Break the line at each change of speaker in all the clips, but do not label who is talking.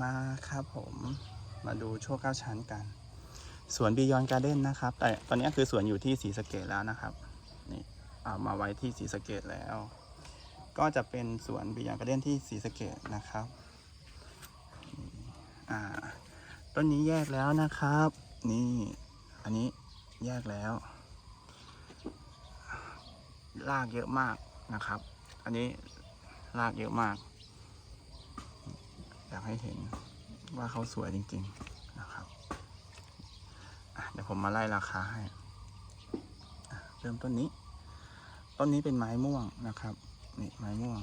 มาครับผมมาดูโชว์เก้าชั้นกันสวนบียอนการ์เด้นนะครับ แต่ตอนนี้คือสวนอยู่ที่ศรีสเกดแล้วนะครับนี่เอามาไว้ที่ศรีสเกดแล้ว ก็จะเป็นสวนบียอนการ์เด้นที่ศรีสเกดนะครับอ่าต้นนี้แยกแล้วนะครับ นี่อันนี้แยกแล้วรากเยอะมากนะครับ อันนี้รากเยอะมาก อยากให้เห็นว่าเขาสวยจริง ๆ นะครับเดี๋ยวผมมาไล่ราคาให้เริ่มต้นนี้ ต้นนี้เป็นไม้ม่วงนะครับนี่ไม้ม่วง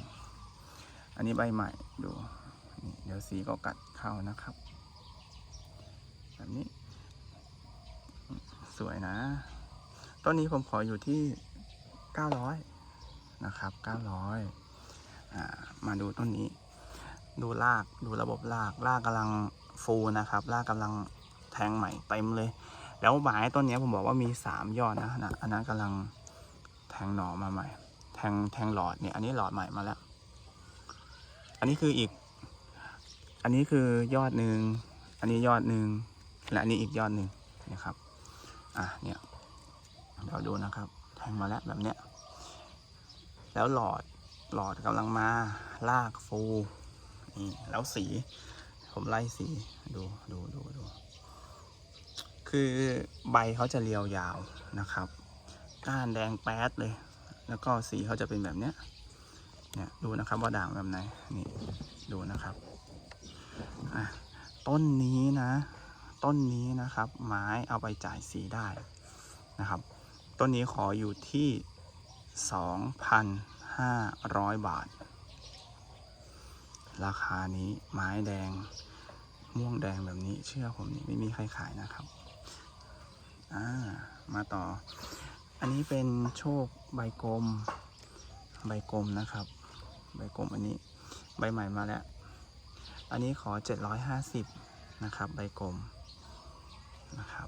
อันนี้ใบใหม่ดูนี่เดี๋ยวสีก็กัดเข้านะครับ แบบนี้ สวยนะ ต้นนี้ผมขออยู่ที่900นะครับ900อ่ามาดูต้นนี้ ดูรากดูระบบรากรากกำลังฟูนะครับรากกำลังแทงใหม่เต็มเลย แล้วไม้ต้นนี้ผมบอกว่ามีสามยอดนะนะอันนั้นกำลังแทงหน่อมาใหม่ แทงแทงหลอดเนี่ยอันนี้หลอดใหม่มาแล้ว อันนี้คืออีก อันนี้คือยอดหนึ่งอันนี้ยอดหนึ่งและอันนี้อีกยอดหนึ่งนะครับอะเนี่ยเดี๋ยวดูนะครับ แทงมาแล้วแบบเนี้ยแล้วหลอดหลอดกำลังมาลากฟู นี่แล้วสี ผมไล่สีดูดูดูดู คือใบเขาจะเรียวยาวนะครับ ก้านแดงแป๊ดเลย แล้วก็สีเขาจะเป็นแบบเนี้ยเนี่ยดูนะครับว่าด่างแบบไหนนี่ดูนะครับอะต้นนี้นะ ต้นนี้นะครับ ไม้เอาไปจ่ายสีได้นะครับ ต้นนี้ขออยู่ที่ 2,500 บาท ราคานี้ไม้แดง ม่วงแดงแบบนี้เชื่อผมนี่ไม่มีใครขายนะครับ อ่า มาต่อ อันนี้เป็นโชคใบกลม ใบกลมนะครับ ใบกลมอันนี้ ใบใหม่มาแล้ว อันนี้ขอ 750 นะครับ ใบกลมนะครับ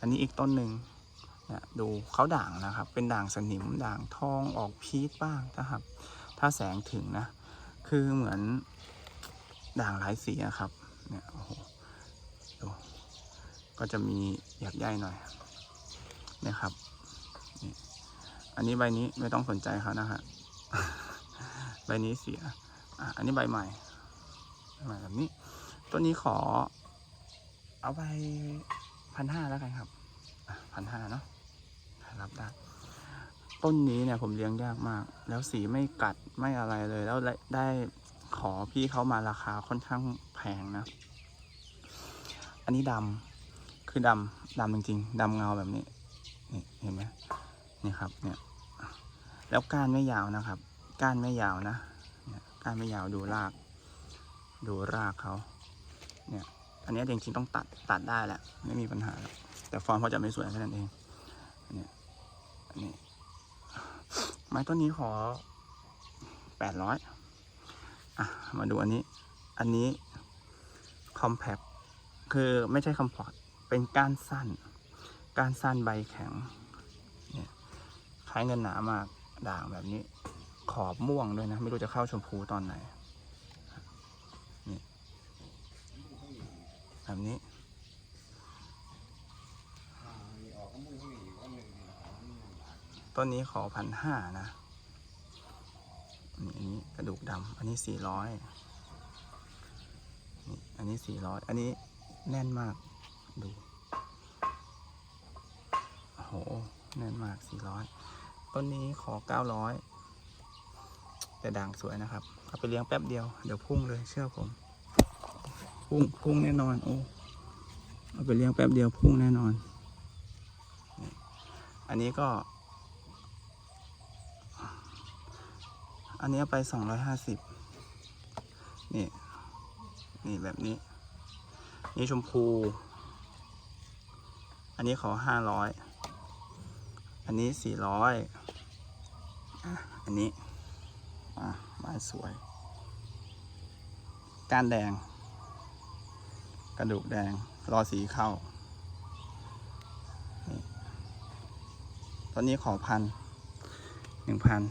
อันนี้อีกต้นหนึ่งเนี่ยดูเขาด่างนะครับ เป็นด่างสนิมด่างทองออกพีชบ้างนะครับ ถ้าแสงถึงนะ คือเหมือนด่างหลายสีอะครับ เนี่ยโอ้โหดูก็จะมีหยักใยหน่อยนี่ยครับนี่อันนี้ใบนี้ไม่ต้องสนใจเขานะฮะใบนี้เสียอะอันนี้ใบใหม่ใบใหม่แบบนี้ ตัวนี้ขอ เอาไปพันห้าแล้วกันครับพันห้าเนาะรับได้ ต้นนี้เนี่ยผมเลี้ยงยากมาก แล้วสีไม่กัดไม่อะไรเลย แล้วได้ขอพี่เขามาราคาค่อนข้างแพงนะ อันนี้ดำคือดำดำจริงๆดำเงาแบบนี้นี่เห็นไหมนี่ครับเนี่ย แล้วก้านไม่ยาวนะครับ ก้านไม่ยาวนะก้านไม่ยาวดูราก ดูรากเขาเนี่ย อันนี้จริงๆต้องตัดตัดได้แหละไม่มีปัญหา แต่ฟอร์มเขาจะไม่สวยแค่นั้นเองอันนี้อันนี้ ไม้ต้นนี้ขอแปดร้อยอะ มาดูอันนี้ อันนี้คอมแพคคือไม่ใช่คอมพอร์ตเป็นก้านสั้น ก้านสั้นใบแข็ง เนี่ยคล้ายเงินหนามากด่างแบบนี้ ขอบม่วงด้วยนะ ไม่รู้จะเข้าชมพูตอนไหนนี่แบบนี้ ต้นนี้ขอพันห้านะนี่อันนี้กระดูกดำอันนี้สี่ร้อยอันนี้สี่ร้อยอันนี้แน่นมากดูโอ้โหแน่นมากสี่ร้อยต้นนี้ขอเก้าร้อยแต่ด่างสวยนะครับเอาไปเลี้ยงแป๊บเดียวเดี๋ยวพุ่งเลยเชื่อผมพุ่งพุ่งแน่นอนโอ้เอาไปเลี้ยงแป๊บเดียวพุ่งแน่นอน อันนี้ก็ อันนี้ไปสองร้อยห้าสิบนี่ นี่แบบนี้ นี่ชมพู อันนี้ขอห้าร้อยอันนี้สี่ร้อยอันนี้อะม้สวย ก้านแดง กระดูกแดง รอสีเข้าตอนนี้ขอพันหนึ่งพัน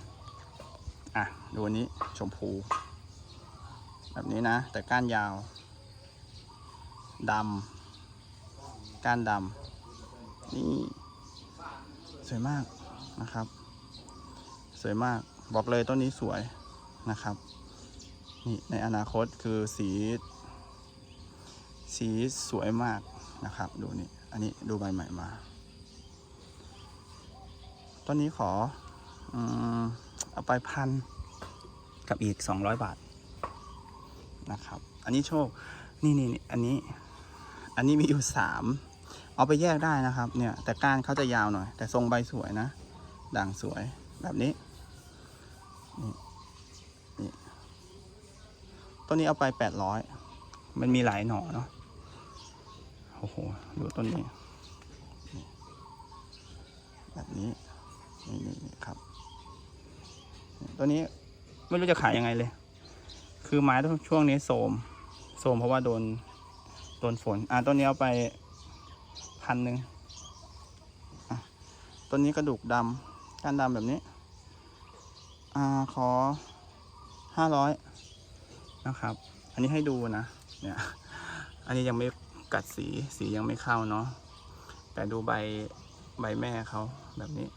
อะดูอันนี้ชมพู แบบนี้นะ แต่ก้านยาวดำก้านดำนี่สวยมากนะครับ สวยมากบอกเลยต้นนี้สวยนะครับนี่ในอนาคตคือสี สีสวยมากนะครับ ดูนี่อันนี้ดูใบใหม่มาต้นนี้ขออื เอาไปพันกับอีก 200 บาทนะครับ อันนี้โชค นี่นี่นี่อันนี้ อันนี้มีอยู่สามเอาไปแยกได้นะครับ เนี่ย แต่ก้านเขาจะยาวหน่อย แต่ทรงใบสวยนะ ด่างสวย แบบนี้ นี่นี่ต้นนี้เอาไปแปดร้อยมันมีหลายหน่อเนาะ โอ้โห ดูต้นนี้ แบบนี้ นี่นี่ครับ ตัวนี้ไม่รู้จะขายยังไงเลย คือไม้ช่วงนี้โสมโสมเพราะว่าโดนโดนฝน อะต้นนี้เอาไปพันหนึ่งอะต้นนี้กระดูกดำก้านดำแบบนี้ อ่าขอห้าร้อยนะครับ อันนี้ให้ดูนะ เนี่ย อันนี้ยังไม่กัดสี สียังไม่เข้าเนาะ แต่ดูใบใบแม่เขาแบบนี้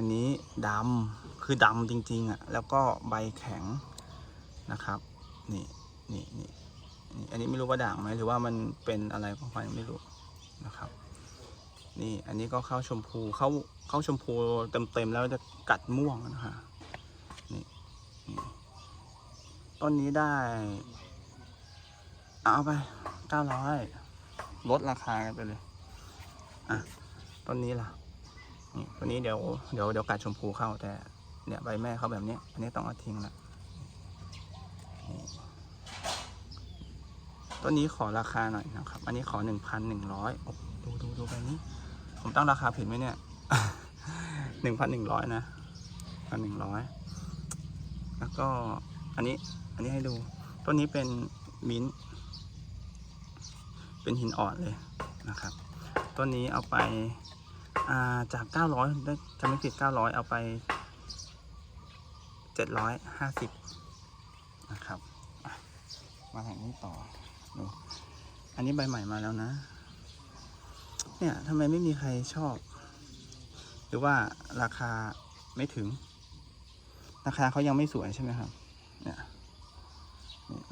อันนี้ดำคือดำจริงๆอะ่ะ แล้วก็ใบแข็งนะครับ นี่นี่นี่อันนี้ไม่รู้ว่าด่างไหมหรือว่ามันเป็นอะไรของมันไม่รู้นะครับ นี่อันนี้ก็เข้าชมพูเข้าเข้าชมพูเต็มๆแล้วจะกัดม่วงนะฮะนี่นี่ต้นนี้ได้ เอาไปเก้าร้อยลดราคากันไปเลย อะต้นนี้ล่ะ นี่ต้นนี้เดี๋ยวเดี๋ยวเดี๋ยวกัดชมพูเข้าแต่เนี่ยใบแม่เขาแบบนี้อันนี้ต้องเอาทิ้งละต้นนี้ขอราคาหน่อยนะครับ อันนี้ขอหนึ่งพันหนึ่งร้อยดูดูดูใบนี้ ผมตั้งราคาผิดไหมเนี่ยหนึ่งพันหนึ่งร้อยนะพันหนึ่งร้อยแล้วก็อันนี้อันนี้ให้ดู ต้นนี้เป็นมิ้นท์เป็นหินอ่อนเลยนะครับ ต้นนี้เอาไป จากเก้าร้อยได้จะไม่ผิดเก้าร้อยเอาไปเจ็ดร้อยห้าสิบนะครับ มาทางนี้ต่อดูอันนี้ใบใหม่มาแล้วนะ เนี่ยทำไมไม่มีใครชอบ หรือว่าราคาไม่ถึง ราคาเขายังไม่สวยใช่ไหมครับ เนี่ย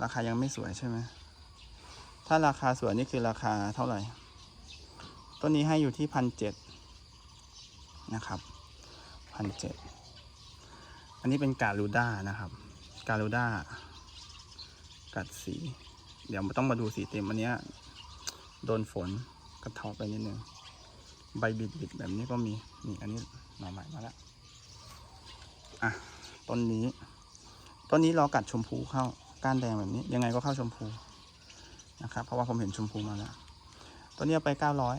ราคายังไม่สวยใช่ไหม ถ้าราคาสวยนี่คือราคาเท่าไหร่ ต้นนี้ให้อยู่ที่พันเจ็ด นะครับพันเจ็ดอันนี้เป็นการูด้านะครับ การูด้ากัดสี เดี๋ยวต้องมาดูสีเต็มอันเนี้ยโดนฝนกระทบไปนิดนึงใบบิดบิดๆแบบนี้ก็มีนี่อันนี้หน่อใหม่มาแล้วอะต้นนี้ต้นนี้รอกัดชมพูเข้าก้านแดงแบบนี้ ยังไงก็เข้าชมพูนะครับ เพราะว่าผมเห็นชมพูมาแล้วต้นนี้ไปเก้าร้อย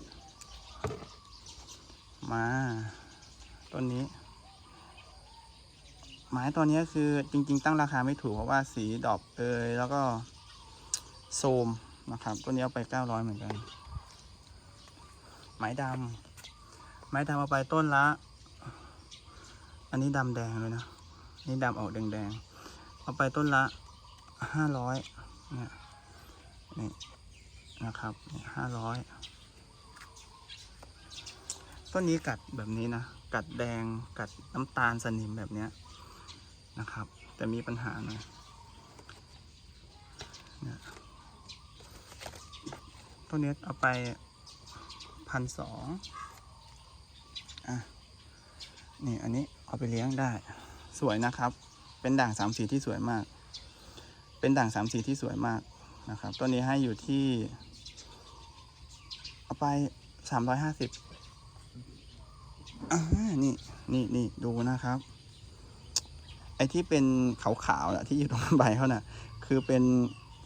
มาต้นนี้ ไม้ตัวนี้คือจริง ๆ ตั้งราคาไม่ถูกเพราะว่าสีดอกเอยแล้วก็โซมนะครับตัวนี้เอาไปเก้าร้อยเหมือนกัน ไม้ดำไม้ดำเอาไปต้นละ อันนี้ดำแดงเลยนะนี่ดำออกแดงๆเอาไปต้นละห้าร้อยเนี่ยนี่นะครับห้าร้อย ต้นนี้กัดแบบนี้นะ กัดแดงกัดน้ำตาลสนิมแบบเนี้ยนะครับ แต่มีปัญหาหน่อยเนี่ยต้นนี้เอาไปพันสองอะ นี่อันนี้เอาไปเลี้ยงได้ สวยนะครับ เป็นด่างสามสีที่สวยมาก เป็นด่างสามสีที่สวยมากนะครับ ต้นนี้ให้อยู่ที่ เอาไปสามร้อยห้าสิบ อ่านี่นี่นี่ดูนะครับ ไอ้ที่เป็นขาวๆนะที่อยู่ตรงใบเขาน่ะ คือเป็น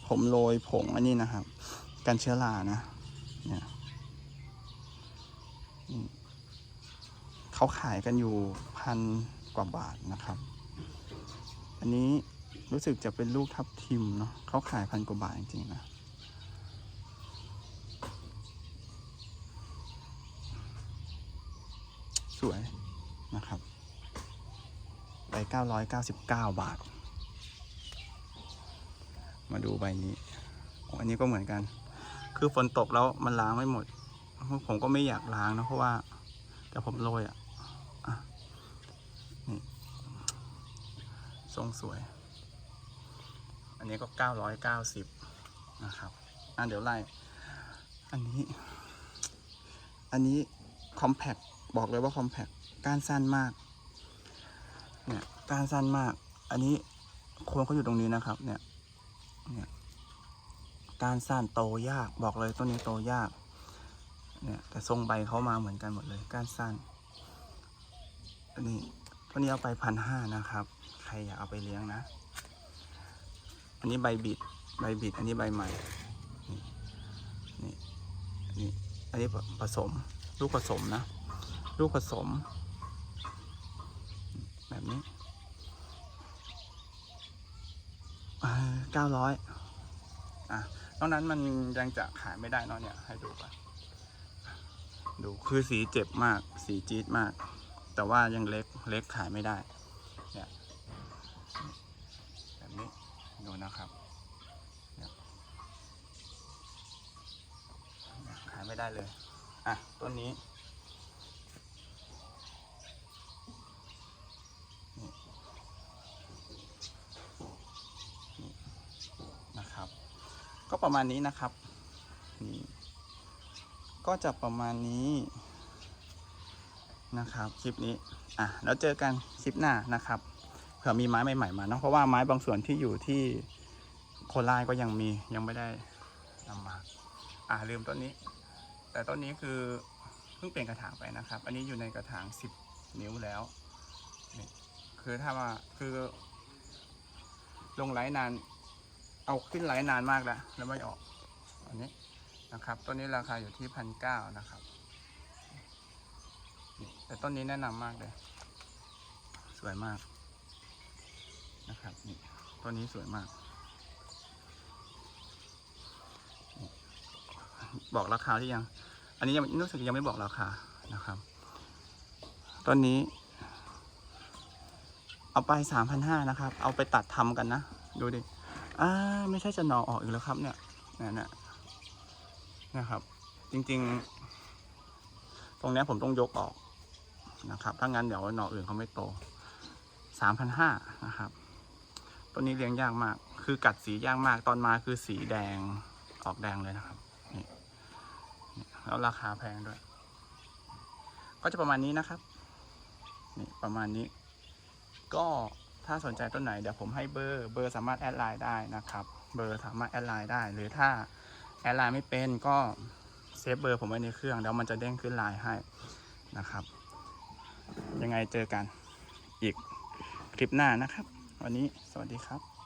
ผมโรยผงอันนี้นะครับ กันเชื้อรานะเนี่ยเขาขายกันอยู่พันกว่าบาทนะครับ อันนี้รู้สึกจะเป็นลูกทับทิมเนาะเขาขายพันกว่าบาทจริงๆนะ สวยนะครับไป999 บาท มาดูใบนี้อันนี้ก็เหมือนกัน คือฝนตกแล้วมันล้างไม่หมด ผมก็ไม่อยากล้างนะเพราะว่า แต่ผมโรยอะอะนี่ทรงสวย อันนี้ก็เก้าร้อยเก้าสิบนะครับอะเดี๋ยวไล่ อันนี้ อันนี้คอมแพค บอกเลยว่าคอมแพคก้านสั้นมาก เนี่ยก้านสั้นมาก อันนี้โคนเขาอยู่ตรงนี้นะครับ เนี่ย เนี่ยก้านสั้นโตยาก บอกเลยต้นนี้โตยาก เนี่ย แต่ทรงใบเขามาเหมือนกันหมดเลยก้านสั้นอันนี้ต้นนี้เอาไปพันห้านะครับ ใครอยากเอาไปเลี้ยงนะ อันนี้ใบบิด ใบบิด อันนี้ใบใหม่ นี่ นี่ อันนี้ผสม ลูกผสมนะ ลูกผสม แบบนี้เก้าร้อยอะนอกนั้นมันยังจะขายไม่ได้เนอะเนี่ย ให้ดูก่อนดูคือสีเจ็บมาก สีจี๊ดมาก แต่ว่ายังเล็กเล็กขายไม่ได้ เนี่ยแบบนี้ดูนะครับขายไม่ได้เลย อะต้นนี้ นะครับ ก็ประมาณนี้นะครับนี่ก็จะประมาณนี้นะครับ คลิปนี้อะแล้วเจอกันคลิปหน้านะครับเผื่อมีไม้ใหม่ๆมาเนาะเพราะว่าไม้บางส่วนที่อยู่ที่โคราชก็ยังมียังไม่ได้นำมาอะลืมต้นนี้ แต่ต้นนี้คือเพิ่งเปลี่ยนกระถางไปนะครับ อันนี้อยู่ในกระถาง 10 นิ้วแล้วนี่คือถ้าว่าคือลงไลฟ์นาน เอาขึ้นไลนานมากแล้ว แล้วไม่ออก อันนี้นะครับ ต้นนี้ราคาอยู่ที่พันเก้านะครับ แต่ต้นนี้แนะนำมากเลย สวยมากนะครับนี่ต้นนี้สวยมาก บอกราคาที่ยัง อันนี้ยังรู้สึกยังไม่บอกราคานะครับ ต้นนี้ เอาไปสามพันห้านะครับ เอาไปตัดทำกันนะ ดูดิ อ่าไม่ใช่จะหนอออกอีกแล้วครับเนี่ยนี่ยเนี่ยนะครับ จริง ๆ ตรงนี้ผมต้องยกออกนะครับถ้างั้นเดี๋ยวหน่ออื่นเขาไม่โตสามพันห้านะครับต้นนี้เลี้ยงยากมาก คือกัดสียากมากตอนมาคือสีแดงออกแดงเลยนะครับนี่แล้วราคาแพงด้วย ก็จะประมาณนี้นะครับนี่ประมาณนี้ก็ ถ้าสนใจต้นไหนเดี๋ยวผมให้เบอร์เบอร์สามารถแอดไลน์ได้นะครับเบอร์สามารถแอดไลน์ได้ หรือถ้าแอดไลน์ไม่เป็นก็เซฟเบอร์ผมไว้ในเครื่องแล้วมันจะเด้งขึ้นไลน์ให้นะครับ ยังไงเจอกันอีกคลิปหน้านะครับ วันนี้สวัสดีครับ